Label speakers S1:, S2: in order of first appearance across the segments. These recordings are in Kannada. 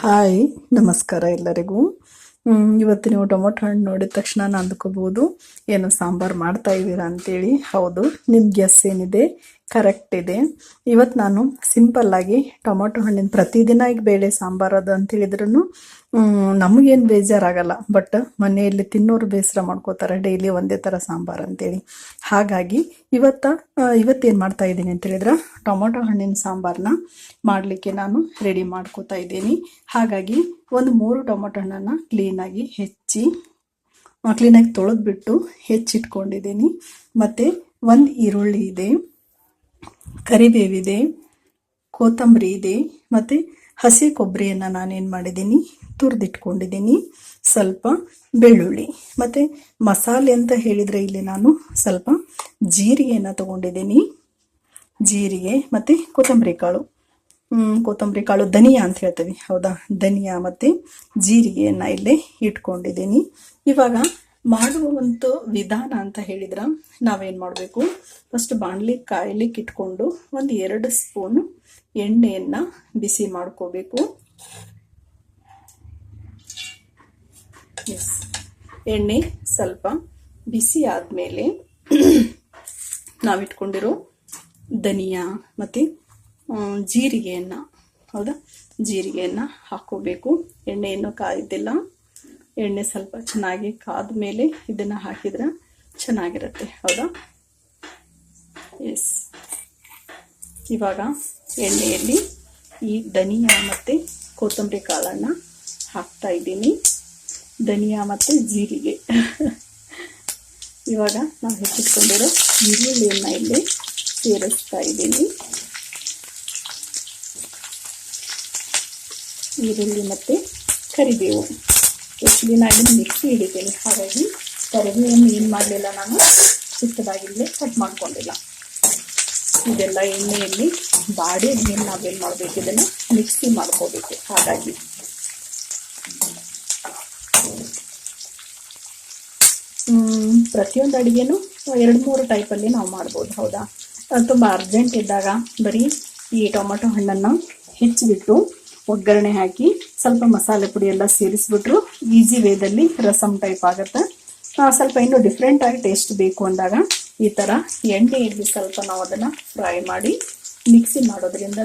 S1: ಹಾಯ್, ನಮಸ್ಕಾರ ಎಲ್ಲರಿಗೂ. ಇವತ್ತು ನೀವು ಟೊಮೊಟೊ ಹಣ್ಣು ನೋಡಿದ ತಕ್ಷಣ ನಾನು ಅಂದ್ಕೋಬೋದು ಏನು ಸಾಂಬಾರು ಮಾಡ್ತಾ ಇದ್ದೀರಾ ಅಂತೇಳಿ. ಹೌದು ನಿಮ್ಮ ಗೆಸ್ ಏನಿದೆ? ಕರೆಕ್ಟ್ ಇದೆ. ಇವತ್ತು ನಾನು ಸಿಂಪಲ್ ಆಗಿ ಟೊಮೊಟೊ ಹಣ್ಣಿನ ಪ್ರತಿದಿನ ಈಗ ಬೇಳೆ ಸಾಂಬಾರು ಅದು ಅಂತ ಹೇಳಿದ್ರು ನಮಗೇನು ಬೇಜಾರಾಗಲ್ಲ. ಬಟ್ ಮನೆಯಲ್ಲಿ ತಿನ್ನೋರು ಬೇಸರ ಮಾಡ್ಕೋತಾರೆ. ಡೈಲಿ ಒಂದೇ ಥರ ಸಾಂಬಾರು ಅಂತೇಳಿ. ಹಾಗಾಗಿ ಇವತ್ತ ಇವತ್ತೇನು ಮಾಡ್ತಾ ಇದ್ದೀನಿ ಅಂತ ಹೇಳಿದ್ರೆ, ಟೊಮೊಟೊ ಹಣ್ಣಿನ ಸಾಂಬಾರನ್ನ ಮಾಡಲಿಕ್ಕೆ ನಾನು ರೆಡಿ ಮಾಡ್ಕೋತಾ ಇದ್ದೀನಿ. ಹಾಗಾಗಿ ಒಂದು ಮೂರು ಟೊಮೊಟೊ ಹಣ್ಣನ್ನು ಕ್ಲೀನಾಗಿ ಹೆಚ್ಚಿ ಕ್ಲೀನಾಗಿ ತೊಳೆದ್ಬಿಟ್ಟು ಹೆಚ್ಚಿಟ್ಕೊಂಡಿದ್ದೀನಿ. ಮತ್ತು ಒಂದು ಈರುಳ್ಳಿ ಇದೆ. ಕರಿಬೇವಿದೆ, ಕೊತ್ತಂಬರಿ ಇದೆ ಮತ್ತು ಹಸಿ ಕೊಬ್ಬರಿಯನ್ನು ನಾನೇನು ಮಾಡಿದ್ದೀನಿ, ತುರಿದಿಟ್ಕೊಂಡಿದ್ದೀನಿ. ಸ್ವಲ್ಪ ಬೆಳ್ಳುಳ್ಳಿ ಮತ್ತು ಮಸಾಲೆ ಅಂತ ಹೇಳಿದರೆ ಇಲ್ಲಿ ನಾನು ಸ್ವಲ್ಪ ಜೀರಿಗೆಯನ್ನು ತಗೊಂಡಿದ್ದೀನಿ. ಜೀರಿಗೆ ಮತ್ತು ಕೊತ್ತಂಬರಿ ಕಾಳು. ಕೊತ್ತಂಬರಿ ಕಾಳು ಧನಿಯಾ ಅಂತ ಹೇಳ್ತೀವಿ, ಹೌದಾ? ಧನಿಯಾ ಮತ್ತು ಜೀರಿಗೆಯನ್ನು ಇಲ್ಲೇ ಇಟ್ಕೊಂಡಿದ್ದೀನಿ. ಇವಾಗ ಮಾಡುವ ಒಂದು ವಿಧಾನ ಅಂತ ಹೇಳಿದ್ರೆ ನಾವೇನು ಮಾಡಬೇಕು? ಫಸ್ಟ್ ಬಾಣಲಿ ಕಾಯಲಿ ಇಟ್ಕೊಂಡು ಒಂದು ಎರಡು ಸ್ಪೂನ್ ಎಣ್ಣೆಯನ್ನು ಬಿಸಿ ಮಾಡ್ಕೋಬೇಕು. ಎಸ್ ಎಣ್ಣೆ ಸ್ವಲ್ಪ ಬಿಸಿ ಆದಮೇಲೆ ನಾವಿಟ್ಕೊಂಡಿರೋ ಧನಿಯಾ ಮತ್ತು ಜೀರಿಗೆಯನ್ನು, ಹೌದಾ? ಜೀರಿಗೆಯನ್ನು ಹಾಕ್ಕೋಬೇಕು ಎಣ್ಣೆಯನ್ನು ಕಾಯ್ದಿಲ್ಲ. ಎಣ್ಣೆ ಸ್ವಲ್ಪ ಚೆನ್ನಾಗಿ ಕಾದ ಮೇಲೆ ಇದನ್ನು ಹಾಕಿದ್ರೆ ಚೆನ್ನಾಗಿರುತ್ತೆ, ಹೌದಾ? ಎಸ್ ಇವಾಗ ಎಣ್ಣೆಯಲ್ಲಿ ಈ ಧನಿಯಾ ಮತ್ತು ಕೊತ್ತಂಬರಿ ಕಾಳನ್ನು ಹಾಕ್ತಾ ಇದ್ದೀನಿ. ಧನಿಯಾ ಮತ್ತು ಜೀರಿಗೆ. ಇವಾಗ ನಾವು ಹೆಚ್ಚಿಟ್ಕೊಂಡಿರೋ ಈರುಳ್ಳಿಯನ್ನು ಇಲ್ಲಿ ಸೇರಿಸ್ತಾ ಇದ್ದೀನಿ. ಈರುಳ್ಳಿ ಮತ್ತು ಕರಿಬೇವು. ಆ್ಯಕ್ಚುಲಿ ದಿನ ಇದನ್ನು ಮಿಕ್ಸಿ ಹಿಡಿತೀನಿ ಹಾಗಾಗಿ ಕರಿಬೇವನ್ನು ಏನು ಮಾಡಲಿಲ್ಲ ನಾನು. ಚಿಕ್ಕದಾಗಿಲ್ಲೇ ಕಟ್ ಮಾಡ್ಕೊಂಡಿಲ್ಲ. ಇದೆಲ್ಲ ಎಣ್ಣೆಯಲ್ಲಿ ಬಾಡಿ ಮೇಲೆ ನಾವೇನು ಮಾಡಬೇಕು? ಇದನ್ನು ಮಿಕ್ಸಿ ಮಾಡ್ಕೋಬೇಕು. ಹಾಗಾಗಿ. ಪ್ರತಿಯೊಂದು ಅಡುಗೆನೂ ಎರಡು, ಮೂರು ಟೈಪಲ್ಲಿ ನಾವು ಮಾಡ್ಬೋದು. ಹೌದಾ? ತುಂಬ ಅರ್ಜೆಂಟ್ ಇದ್ದಾಗ ಬರೀ ಈ ಟೊಮೆಟೊ ಹಣ್ಣನ್ನು ಹೆಚ್ಚಿಬಿಟ್ಟು ಒಗ್ಗರಣೆ ಹಾಕಿ ಸ್ವಲ್ಪ ಮಸಾಲೆ ಪುಡಿ ಎಲ್ಲ ಸೇರಿಸ್ಬಿಟ್ರು. ಈಜಿ ವೇದಲ್ಲಿ ರಸಮ್ ಟೈಪ್ ಆಗುತ್ತೆ. ಸ್ವಲ್ಪ ಇನ್ನೂ ಡಿಫ್ರೆಂಟ್ ಆಗಿ ಟೇಸ್ಟ್ ಬೇಕು ಅಂದಾಗ ಈ ಥರ ಎಣ್ಣೆಯಲ್ಲಿ ಸ್ವಲ್ಪ ನಾವು ಅದನ್ನು ಫ್ರೈ ಮಾಡಿ ಮಿಕ್ಸಿ ಮಾಡೋದ್ರಿಂದ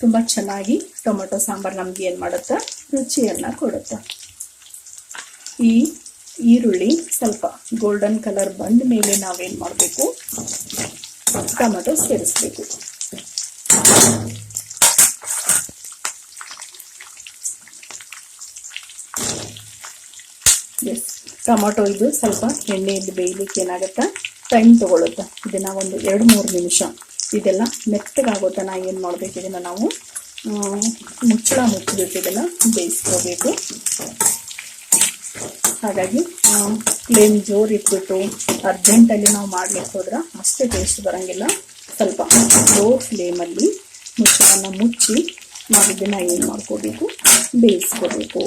S1: ತುಂಬ ಚೆನ್ನಾಗಿ ಟೊಮೆಟೊ ಸಾಂಬಾರು ನಮ್ಗೆ ಏನು ಮಾಡುತ್ತೆ? ರುಚಿಯನ್ನು ಕೊಡುತ್ತೆ. ಈ ಈರುಳ್ಳಿ ಸ್ವಲ್ಪ ಗೋಲ್ಡನ್ ಕಲರ್ ಬಂದ ಮೇಲೆ ನಾವೇನು ಮಾಡಬೇಕು? ಟೊಮೆಟೊ ಸೇರಿಸ್ಬೇಕು ಎಸ್ ಟೊಮೊಟೊ ಇದು ಸ್ವಲ್ಪ ಎಣ್ಣೆಯಲ್ಲಿ ಬೇಯಲಿಕ್ಕೆ ಏನಾಗುತ್ತೆ? ಟೈಮ್ ತೊಗೊಳುತ್ತೆ. ಇದನ್ನು ಒಂದು ಎರಡು ಮೂರು ನಿಮಿಷ. ಇದೆಲ್ಲ ಮೆತ್ತಗಾಗೋ ತನಕ ಏನು ಮಾಡಬೇಕು? ಇದನ್ನು ನಾವು ಮುಚ್ಚಳ ಮುಚ್ಚಿಬಿಟ್ಟು ಇದನ್ನು ಬೇಯಿಸ್ಕೋಬೇಕು. ಹಾಗಾಗಿ ಫ್ಲೇಮ್ ಜೋರು ಇಟ್ಬಿಟ್ಟು ಅರ್ಜೆಂಟಲ್ಲಿ ನಾವು ಮಾಡಲಿಕ್ಕೆ ಹೋದ್ರೆ ಅಷ್ಟೇ ಟೇಸ್ಟ್ ಬರೋಂಗಿಲ್ಲ. ಸ್ವಲ್ಪ ಲೋ ಫ್ಲೇಮಲ್ಲಿ ಮುಚ್ಚಳನ ಮುಚ್ಚಿ ನಾವು ಇದನ್ನು ಏನು ಮಾಡ್ಕೋಬೇಕು? ಬೇಯಿಸ್ಕೋಬೇಕು.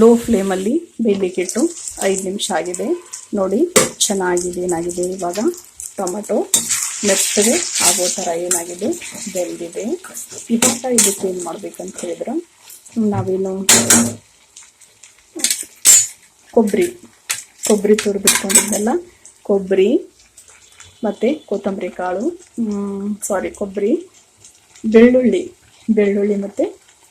S1: ಲೋ ಫ್ಲೇಮಲ್ಲಿ ಬೇಯಲಿಕ್ಕಿಟ್ಟು ಐದು ನಿಮಿಷ ಆಗಿದೆ. ನೋಡಿ, ಚೆನ್ನಾಗಿದೆ, ಏನಾಗಿದೆ ಇವಾಗ. ಟೊಮೆಟೊ ಮೆತ್ತಗೆ ಆಗೋ ಥರ ಏನಾಗಿದೆ, ಬೆಂದಿದೆ. ಇವಾಗ ಇದಕ್ಕೆ ಏನು ಮಾಡಬೇಕಂತ ಹೇಳಿದ್ರೆ, ನಾವೇನು ಕೊಬ್ಬರಿ ಕೊಬ್ಬರಿ ತುರಿದಿಟ್ಕೊಂಡಿದ್ದೆಲ್ಲ, ಕೊಬ್ಬರಿ ಮತ್ತು ಕೊತ್ತಂಬರಿ ಕಾಳು ಸಾರಿ ಕೊಬ್ಬರಿ, ಬೆಳ್ಳುಳ್ಳಿ ಬೆಳ್ಳುಳ್ಳಿ ಮತ್ತು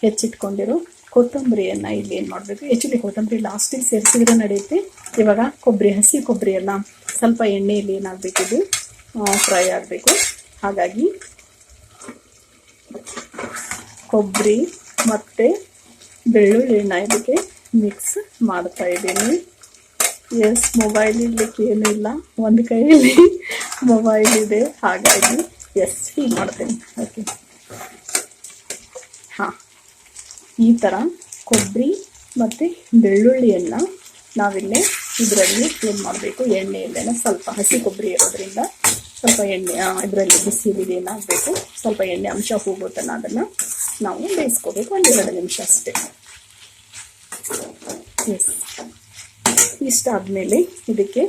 S1: ಹೆಚ್ಚಿಟ್ಕೊಂಡಿರೋ ಕೊತ್ತಂಬರಿಯನ್ನು ಇಲ್ಲಿ ಏನು ಮಾಡಬೇಕು? ಆ್ಯಕ್ಚುಲಿ ಕೊತ್ತಂಬರಿ ಲಾಸ್ಟಿಗೆ ಸೇರಿಸಿದ್ರೆ ನಡೆಯುತ್ತೆ ಇವಾಗ ಕೊಬ್ಬರಿ, ಹಸಿ ಕೊಬ್ಬರಿ ಎಲ್ಲ ಸ್ವಲ್ಪ ಎಣ್ಣೆಯಲ್ಲಿ ಏನಾಗಬೇಕಿದು? ಫ್ರೈ ಆಗಬೇಕು. ಹಾಗಾಗಿ ಕೊಬ್ಬರಿ ಮತ್ತು ಬೆಳ್ಳುಳ್ಳಿನ ಇದಕ್ಕೆ ಮಿಕ್ಸ್ ಮಾಡ್ತಾ ಇದ್ದೀನಿ. ಎಸ್ ಮೊಬೈಲ್ ಇಡ್ಲಿಕ್ಕೆ ಏನೂ ಇಲ್ಲ. ಒಂದು ಕೈಯಲ್ಲಿ ಮೊಬೈಲ್ ಇದೆ. ಹಾಗಾಗಿ ಎಸ್ ಹೀಗೆ ಮಾಡ್ತೇನೆ. ಓಕೆ ಹಾಂ. ಈ ಥರ ಕೊಬ್ಬರಿ ಮತ್ತು ಬೆಳ್ಳುಳ್ಳಿಯನ್ನು ನಾವಿಲ್ಲಿ ಇದರಲ್ಲಿ ಕ್ಲೀನ್ ಮಾಡಬೇಕು. ಎಣ್ಣೆಯಲ್ಲೇನೆ ಸ್ವಲ್ಪ ಹಸಿ ಕೊಬ್ಬರಿ ಇರೋದ್ರಿಂದ ಸ್ವಲ್ಪ ಎಣ್ಣೆ ಇದರಲ್ಲಿ ಬಿಸಿಲಿಗೆ ಏನಾಗಬೇಕು, ಸ್ವಲ್ಪ ಎಣ್ಣೆ ಅಂಶ ಹೋಗೋ ಅದನ್ನು ನಾವು ಬೇಯಿಸ್ಕೋಬೇಕು. ಒಂದೆರಡು ನಿಮಿಷ ಅಷ್ಟೇ. ಎಸ್ ಇಷ್ಟಾದಮೇಲೆ ಇದಕ್ಕೆ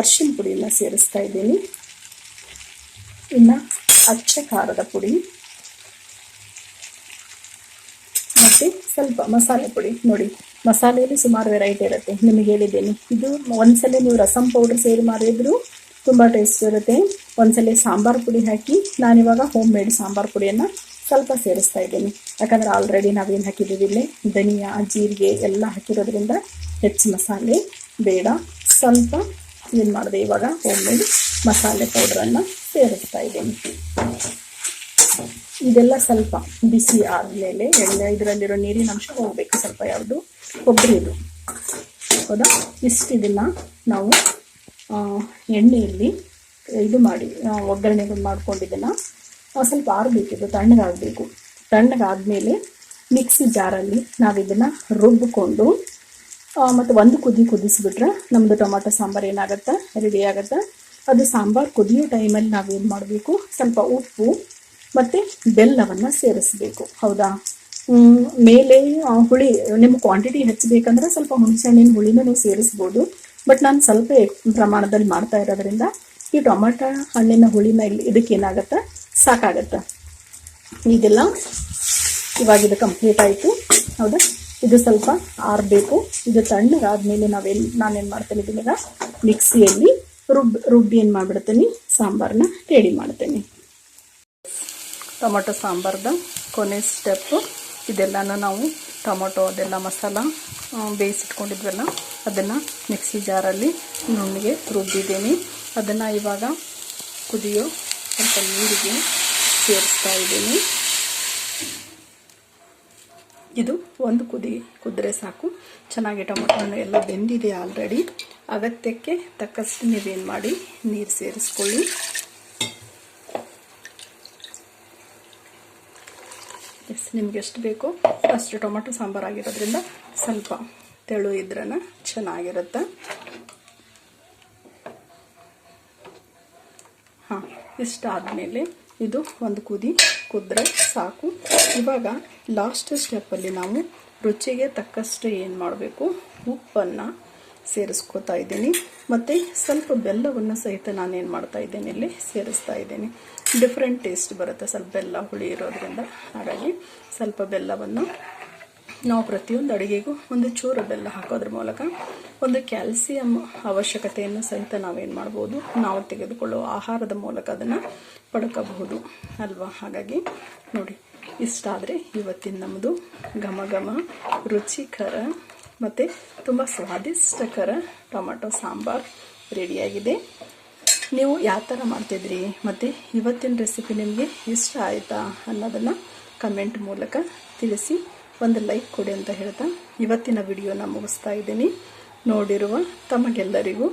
S1: ಅರ್ಶಿನ ಪುಡಿಯನ್ನು ಸೇರಿಸ್ತಾ ಇದ್ದೀನಿ. ಇನ್ನು ಅಚ್ಚ ಖಾರದ ಪುಡಿ. ಮತ್ತು ಸ್ವಲ್ಪ ಮಸಾಲೆ ಪುಡಿ ನೋಡಿ. ಮಸಾಲೆಯಲ್ಲಿ ಸುಮಾರು ವೆರೈಟಿ ಇರುತ್ತೆ. ನಿಮಗೆ ಹೇಳಿದ್ದೇನೆ. ಇದು ಒಂದ್ಸಲ ನೀವು ರಸಂ ಪೌಡರ್ ಸೇರಿ ಮಾಡಿದ್ರು ತುಂಬ ಟೇಸ್ಟ್ ಇರುತ್ತೆ. ಒಂದ್ಸಲ ಸಾಂಬಾರು ಪುಡಿ ಹಾಕಿ ನಾನಿವಾಗ ಹೋಮ್ ಮೇಡ್ ಸಾಂಬಾರು ಪುಡಿಯನ್ನು ಸ್ವಲ್ಪ ಸೇರಿಸ್ತಾ ಇದ್ದೀನಿ. ಯಾಕಂದರೆ ಆಲ್ರೆಡಿ ನಾವೇನು ಹಾಕಿದ್ದೀವಿ ಇಲ್ಲಿ? ಧನಿಯಾ, ಜೀರಿಗೆ ಎಲ್ಲ ಹಾಕಿರೋದ್ರಿಂದ ಹೆಚ್ಚು ಮಸಾಲೆ, ಬೇಡ. ಸ್ವಲ್ಪ ಏನು ಮಾಡಿದೆ ಇವಾಗ ಹೋಮ್ ಮೇಡ್ ಮಸಾಲೆ ಪೌಡ್ರನ್ನು ಸೇರಿಸ್ತಾ ಇದ್ದೀನಿ. ಇದೆಲ್ಲ ಸ್ವಲ್ಪ ಬಿಸಿ ಆದಮೇಲೆ ಎಲ್ಲ ಇದರಲ್ಲಿರೋ ನೀರಿನ ಅಂಶ ಹೋಗಬೇಕು. ಸ್ವಲ್ಪ ಯಾವುದು? ಕೊಬ್ಬರಿ ಇದು. ಹೌದಾ? ಇಷ್ಟು ಇದನ್ನು ನಾವು ಎಣ್ಣೆಯಲ್ಲಿ ಇದು ಮಾಡಿ ಒಗ್ಗರಣೆಗಳು ಒಗ್ಗರಣೆ ಮಾಡ್ಕೊಂಡಿದ್ದನ್ನು ಸ್ವಲ್ಪ ಆರಬೇಕಿದು ತಣ್ಣಗಾಗಬೇಕು. ತಣ್ಣಗಾದ್ಮೇಲೆ ಮಿಕ್ಸಿ ಜಾರಲ್ಲಿ ನಾವಿದನ್ನು ರುಬ್ಬಿಕೊಂಡು ಮತ್ತು ಒಂದು ಕುದಿ ಕುದಿಸಿಬಿಟ್ರೆ ನಮ್ಮದು ಟೊಮಾಟೊ ಸಾಂಬಾರು ಏನಾಗುತ್ತೆ? ರೆಡಿ ಆಗುತ್ತೆ? ಅದು ಸಾಂಬಾರು ಕುದಿಯೋ ಟೈಮಲ್ಲಿ ನಾವೇನು ಮಾಡಬೇಕು? ಸ್ವಲ್ಪ ಉಪ್ಪು ಮತ್ತು ಬೆಲ್ಲವನ್ನು ಸೇರಿಸ್ಬೇಕು, ಹೌದಾ? ಮೇಲೆ ಹುಳಿ, ನಿಮ್ಮ ಕ್ವಾಂಟಿಟಿ ಹೆಚ್ಚಬೇಕಂದ್ರೆ ಸ್ವಲ್ಪ ಹುಣಸೆಹಣ್ಣಿನ ಹುಳಿನೂ ನೀವು ಸೇರಿಸ್ಬೋದು. ಬಟ್ ನಾನು ಸ್ವಲ್ಪ ಪ್ರಮಾಣದಲ್ಲಿ ಮಾಡ್ತಾ ಇರೋದ್ರಿಂದ ಈ ಟೊಮಾಟೊ ಹಣ್ಣಿನ ಹುಳಿನ ಇಲ್ಲಿ ಇದಕ್ಕೇನಾಗತ್ತೆ ಸಾಕಾಗತ್ತೆ. ಇದೆಲ್ಲ ಇವಾಗ ಇದು ಕಂಪ್ಲೀಟ್ ಆಯಿತು. ಹೌದಾ? ಇದು ಸ್ವಲ್ಪ ಆರಬೇಕು. ಇದು ತಣ್ಣಗಾದ್ಮೇಲೆ ನಾವೇನು, ನಾನೇನು ಮಾಡ್ತೇನೆ ಇದನ್ನ? ಮಿಕ್ಸಿಯಲ್ಲಿ ರುಬ್ ರುಬ್ಬಿ ಏನು ಮಾಡಿಬಿಡ್ತೀನಿ. ಸಾಂಬಾರನ್ನ ರೆಡಿ ಮಾಡ್ತೇನೆ. ಟೊಮೊಟೊ ಸಾಂಬಾರ್ದ, ಕೊನೆ ಸ್ಟೆಪ್ಪು. ಇದೆಲ್ಲನೂ ನಾವು ಟೊಮೊಟೊ, ಅದೆಲ್ಲ ಮಸಾಲ ಬೇಯಿಸಿಟ್ಕೊಂಡಿದ್ವಲ್ಲ, ಅದನ್ನು ಮಿಕ್ಸಿ ಜಾರಲ್ಲಿ ನುಣ್ಣಿಗೆ ರುಬ್ಬಿದ್ದೀನಿ. ಅದನ್ನು ಇವಾಗ ಕುದಿಯೋ ಸ್ವಲ್ಪ ನೀರಿಗೆ ಸೇರಿಸ್ತಾ ಇದ್ದೀನಿ. ಇದು ಒಂದು ಕುದಿ, ಕುದ್ರೆ ಸಾಕು. ಚೆನ್ನಾಗಿ ಟೊಮೊಟೊ ಎಲ್ಲ ಬೆಂದಿದೆ ಆಲ್ರೆಡಿ. ಅಗತ್ಯಕ್ಕೆ ತಕ್ಕಷ್ಟು ನೀವೇನು ಮಾಡಿ ನೀರು ಸೇರಿಸ್ಕೊಳ್ಳಿ. ಎಸ್ ನಿಮ್ಗೆ ಎಷ್ಟು ಬೇಕು? ಅಷ್ಟು ಟೊಮೆಟೊ, ಸಾಂಬಾರು ಆಗಿರೋದ್ರಿಂದ ಸ್ವಲ್ಪ ತೆಳು ಇದ್ರನ ಚೆನ್ನಾಗಿರುತ್ತೆ. ಹಾಂ ಇಷ್ಟಾದಮೇಲೆ ಇದು ಒಂದು ಕುದಿ ಕುದ್ರೆ ಸಾಕು. ಇವಾಗ ಲಾಸ್ಟ್ ಸ್ಟೆಪ್ಪಲ್ಲಿ ನಾವು ರುಚಿಗೆ ತಕ್ಕಷ್ಟು ಏನು ಮಾಡಬೇಕು? ಉಪ್ಪನ್ನು ಸೇರಿಸ್ಕೋತಾ ಇದ್ದೀನಿ. ಮತ್ತು ಸ್ವಲ್ಪ ಬೆಲ್ಲವನ್ನು ಸಹಿತ ನಾನೇನು ಮಾಡ್ತಾ ಇದ್ದೇನೆ, ಇಲ್ಲಿ ಸೇರಿಸ್ತಾ ಇದ್ದೀನಿ. ಡಿಫ್ರೆಂಟ್ ಟೇಸ್ಟ್ ಬರುತ್ತೆ ಸ್ವಲ್ಪ ಬೆಲ್ಲ, ಹುಳಿ ಇರೋದ್ರಿಂದ. ಹಾಗಾಗಿ ಸ್ವಲ್ಪ ಬೆಲ್ಲವನ್ನು ನಾವು ಪ್ರತಿಯೊಂದು ಅಡುಗೆಗೂ ಒಂದು ಚೂರು ಬೆಲ್ಲ ಹಾಕೋದ್ರ ಮೂಲಕ ಒಂದು ಕ್ಯಾಲ್ಸಿಯಂ ಅವಶ್ಯಕತೆಯನ್ನು ಸಹಿತ ನಾವೇನು ಮಾಡ್ಬೋದು, ನಾವು ತೆಗೆದುಕೊಳ್ಳುವ ಆಹಾರದ ಮೂಲಕ ಅದನ್ನು ಪಡ್ಕೋಬಹುದು ಅಲ್ವಾ? ಹಾಗಾಗಿ ನೋಡಿ, ಇಷ್ಟಾದರೆ ಇವತ್ತಿನ ನಮ್ಮದು ಘಮ ಘಮ ರುಚಿಕರ ಮತ್ತು ತುಂಬ ಸ್ವಾದಿಷ್ಟಕರ ಟೊಮೆಟೊ ಸಾಂಬಾರು ರೆಡಿಯಾಗಿದೆ. ನೀವು ಯಾವ ಥರ ಮಾಡ್ತಿದ್ರಿ ಮತ್ತು ಇವತ್ತಿನ ರೆಸಿಪಿ ನಿಮಗೆ ಇಷ್ಟ ಆಯಿತಾ ಅನ್ನೋದನ್ನು ಕಮೆಂಟ್ ಮೂಲಕ ತಿಳಿಸಿ. ಒಂದು ಲೈಕ್ ಕೊಡಿ ಅಂತ ಹೇಳ್ತಾ ಇವತ್ತಿನ ವಿಡಿಯೋನ ಮುಗಿಸ್ತಾ ಇದ್ದೀನಿ. ನೋಡಿರುವ ತಮಗೆಲ್ಲರಿಗೂ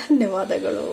S1: ಧನ್ಯವಾದಗಳು.